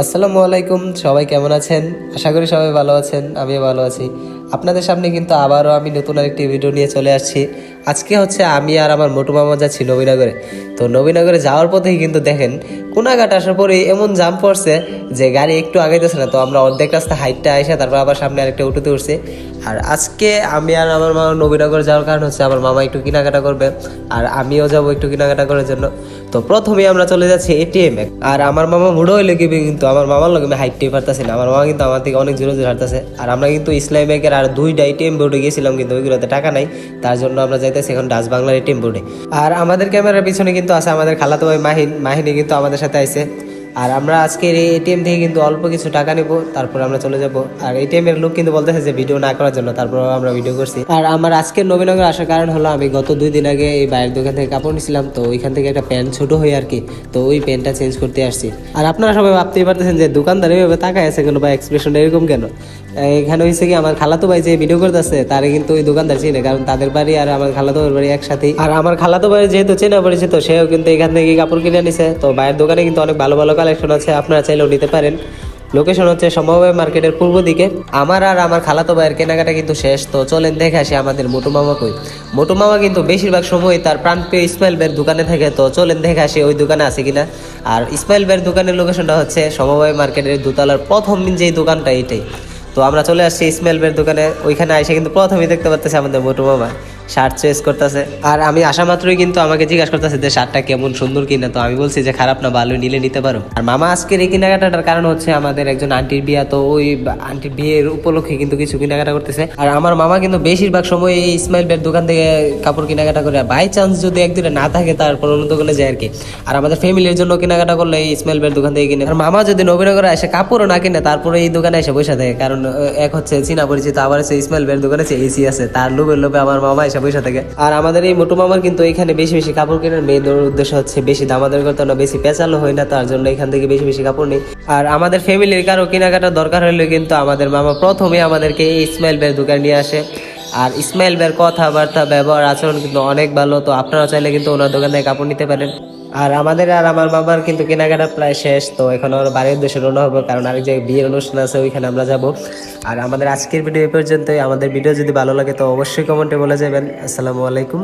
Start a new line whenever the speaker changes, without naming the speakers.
আসসালামু আলাইকুম, সবাই কেমন আছেন? আশা করি সবাই ভালো আছেন, আমিও ভালো আছি। আপনাদের সামনে কিন্তু আবারও আমি নতুন আরেকটি ভিডিও নিয়ে চলে আসছি। আজকে হচ্ছে আমি আর আমার মোটু মামা যাচ্ছি নবীনগরে। তো নবীনগরে যাওয়ার পথেই কিন্তু দেখেন, কোনাঘাট আসার পরে এমন জাম পড়ছে যে গাড়ি একটু আগাইতেছে না। তো আমরা অর্ধেক রাস্তা হাইটটা আইসা তারপর আবার সামনে আরেকটা উঠতে উঠছে। আর আজকে আমি আর আমার মামা নবীনগর যাওয়ার কারণ হচ্ছে আমার মামা একটু কেনাকাটা করবে, আর আমিও যাব একটু কেনাকাটা করার জন্য। তো প্রথমে আমরা চলে যাচ্ছি এটিএম আর আমার মামা মুড়ো হইলে কি কিন্তু আমার মামার লগে আমি হাইটটাই পারতেছি না। আমার মামা কিন্তু আমার থেকে অনেক জোরে জোরে হাঁটতেছে। আর আমরা কিন্তু ইসলামী ব্যাংকের আর দুইটা এটিএম বোর্ডে গেছিলাম কিন্তু ওইগুলোতে টাকা নাই। তার জন্য আমরা যাইতেছি এখন ডাচ বাংলার এটিএম বোর্ডে আর আমাদের ক্যামেরার পিছনে কিন্তু আছে আমাদের খালাতো ভাই মাহিন। মাহিনী কিন্তু আমাদের সাথে আইছে। আর আমরা আজকের এই এটিএম থেকে কিন্তু অল্প কিছু টাকা নিব, তারপর আমরা চলে যাব। আর এটিএম এর লোক কিন্তু বলতেছে যে ভিডিও না করার জন্য, তারপর আমরা ভিডিও করছি। আর আমার আজকের নবীনগর আসার কারণ হলো, আমি গত দুই দিন আগে এই বাইরের দোকান থেকে কাপড় নিয়েছিলাম তো ওইখান থেকে একটা প্যান্ট ছোট হয়ে আর কি, তো ওই প্যান্টটা চেঞ্জ করতে আসছি। আর আপনারা সবাই ভাবতেই পারতেছেন যে দোকানদার এভাবে তাকায় আছে কেন বা এক্সপ্রেশন এরকম কেন? এখানে হয়েছে কি, আমার খালাতো ভাই যে ভিডিও করতেছে, তারে কিন্তু ওই দোকানদার চিনে, কারণ তাদের বাড়ি আর আমার খালাতো ভাইয়ের বাড়ি একসাথেই। আর আমার খালাতো ভাই যেহেতু চেনা পরিচিত, সেও কিন্তু এখান থেকে কাপড় কিনে নিছে। তো বাইরের দোকানে কিন্তু অনেক ভালো ভালো কালেকশন আছে, আপনারা চাইলেও নিতে পারেন। লোকেশন হচ্ছে সমবায় মার্কেটের পূর্ব দিকে। আমার আর আমার খালাতো ভাইয়ের কেনাকাটা কিন্তু শেষ। তো চলেন দেখে আসি আমাদের মোটু মামা কই। মোটু মামা কিন্তু বেশিরভাগ সময় তার প্রাণপ্রিয় ইসমাইল বের দোকানে থাকে। তো চলেন দেখে আসি ওই দোকানে আছে কিনা। আর ইসমাইল বের দোকানের লোকেশনটা হচ্ছে সমবায় মার্কেটের দোতলার প্রথম যে দোকানটা এটাই। তো আমরা চলে আসছি ইসমাইল ভাইয়ের দোকানে। ওইখানে আসে কিন্তু প্রথমেই দেখতে পাচ্ছি আমাদের মোটু মামা। শার্ট চয়েস করতেছে। আর আমি আসা মাত্রই কিন্তু আমাকে জিজ্ঞাসা করতেছে যে শার্টটা কেমন সুন্দর কিনা, তো আমি বলছি যে খারাপ না ভালো নিলে নিতে পারো। আর মামা আজকের এই কেনাকাটার কারণ হচ্ছে আমাদের একজন আন্টির বিয়া, তো ওই আন্টির বিয়ের উপলক্ষে কিন্তু কিছু কেনাকাটা করতেছে। আর আমার মামা কিন্তু বেশিরভাগ সময় এই ইসমাইল ভাইয়ের দোকান থেকে কাপড় কেনাকাটা করে বাই চান্স যদি একদিনে না থাকে, তারপর অন্য দোকানে যায় আর কি। আর আমাদের ফ্যামিলির জন্য কেনাকাটা করলে এই ইসমাইল বের দোকান থেকে কিনে আর মামা যদি নবীনগরে এসে কাপড়ও না কিনে, তারপরে এই দোকানে এসে বসে থাকে। কারণ, এক হচ্ছে চীনা পরিচিত, আবার হচ্ছে ইসমাইল ভাইয়ের দোকানে এসি আছে। তার লোভের লোভে আমার মামা এসে বসে থাকে। আর আমাদের এই মোটু মামার কিন্তু এখানে বেশি বেশি কাপড় কেনার মেয়েদের উদ্দেশ্য হচ্ছে বেশি দামাদার করতে না, বেশি পেঁচালো হয় না, তার জন্য এখান থেকে বেশি বেশি কাপড় নেই। আর আমাদের ফ্যামিলির কারও কেনাকাটার দরকার হলে কিন্তু আমাদের মামা প্রথমে আমাদেরকে এই ইসমাইল ব্যাগ দোকান নিয়ে আসে। আর ইসমাইল ভাইয়ের কথাবার্তা, ব্যবহার, আচরণ কিন্তু অনেক ভালো, তো আপনারা চাইলে কিন্তু ওনার দোকান থেকে কাপড় নিতে পারেন। আর আমাদের আর আমার বাবার কিন্তু কেনাকাটা প্রায় শেষ, তো এখন আমার বাড়ির উদ্দেশ্যে রওনা হব, কারণ আরেক জায়গায় বিয়ের অনুষ্ঠান আছে, ওইখানে আমরা যাব। আর আমাদের আজকের ভিডিও এই পর্যন্তই। আমাদের ভিডিও যদি ভালো লাগে, তো অবশ্যই কমেন্টে বলে যাবেন। আসসালামু আলাইকুম।